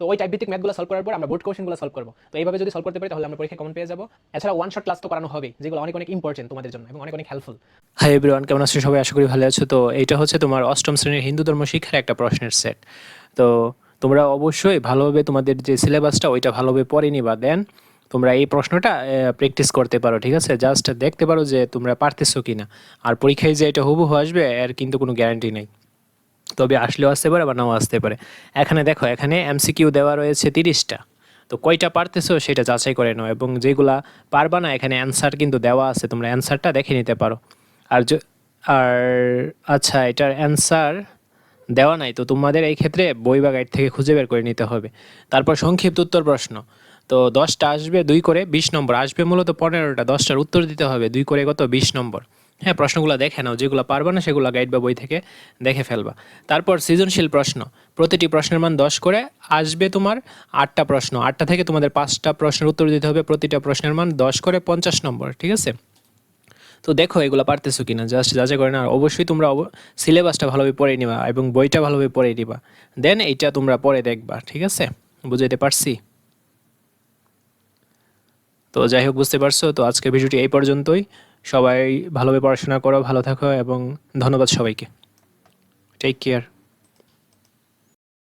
তো ওই টাইপ ভিত্তিক ম্যাথগুলো সলভ করার পর আমরা বোর্ড কোশ্চেনগুলো সলভ করব। তো এইভাবে যদি সলভ করতে পারি, তাহলে আমরা পরীক্ষা কমন পেয়ে যাব। এছাড়া ওয়ান শট ক্লাস তো করানো হবে যেগুলো অনেক অনেক ইম্পর্টেন্ট তোমাদের জন্য এবং অনেক অনেক হেল্পফুল হাই এভরিওয়ান কেমন আছো? সবাই আশা করি ভালো আছো। তো এটা হচ্ছে তোমার অষ্টম শ্রেণির হিন্দু ধর্ম শিক্ষার একটা প্রশ্নের সেট তো তোমরা অবশ্যই ভালোভাবে তোমাদের যে সিলেবাসটা ওইটা ভালোভাবে পড়ে নিবা। দেন তোমরা এই প্রশ্নটা প্র্যাকটিস করতে পারো, ঠিক আছে? জাস্ট দেখতে পারো যে তোমরা পারতেছো কি না আর পরীক্ষায় যে এটা হুবহু আসবে, এর কিন্তু কোনো গ্যারান্টি নেই। তবে আসলেও আসতে পারে বা নাও আসতে পারে। এখানে দেখো, এখানে এমসিকিউ দেওয়া রয়েছে তিরিশটা। তো কয়টা পারতেছো সেটা যাচাই করে নাও এবং যেগুলা পারবা না এখানে অ্যান্সার কিন্তু দেওয়া আছে, তোমরা অ্যান্সারটা দেখে নিতে পারো। আর আর আচ্ছা এটার অ্যান্সার দেওয়া নাই, তো তোমাদের এই ক্ষেত্রে বই বা গাইড থেকে খুঁজে বের করে নিতে হবে। তারপর সংক্ষিপ্ত উত্তর প্রশ্ন। তো দশটা আসবে দুই করে, বিশ নম্বর। আসবে মূলত পনেরোটা, দশটার উত্তর দিতে হবে, দুই করে কত? বিশ নম্বর। হ্যাঁ প্রশ্নগুলো দেখে নাও, যেগুলো পারবে না সেগুলো গাইড বা বই থেকে দেখে ফেলবা। তারপর সৃজনশীল প্রশ্ন, প্রতিটি প্রশ্নের মান দশ করে আসবে তোমার আটটা প্রশ্ন, আটটা থেকে তোমাদের পাঁচটা প্রশ্নের উত্তর দিতে হবে, প্রতিটা প্রশ্নের মান দশ করে পঞ্চাশ নম্বর, ঠিক আছে? তো দেখো এগুলো পারতেছো কিনা জাস্ট যাচাই করে না অবশ্যই তোমরা সিলেবাসটা ভালোভাবে পড়ে নিবা এবং বইটা ভালোভাবে পড়ে নিবা। দেন এইটা তোমরা পরে দেখবা, ঠিক আছে? বুঝাইতে পারছি? তো যাই হোক, বুঝতে পারছ? তো আজকের ভিডিওটি এই পর্যন্তই। সবাই ভালোভাবে পড়াশোনা করো ভালো থাকো এবং ধন্যবাদ সবাইকে। Take care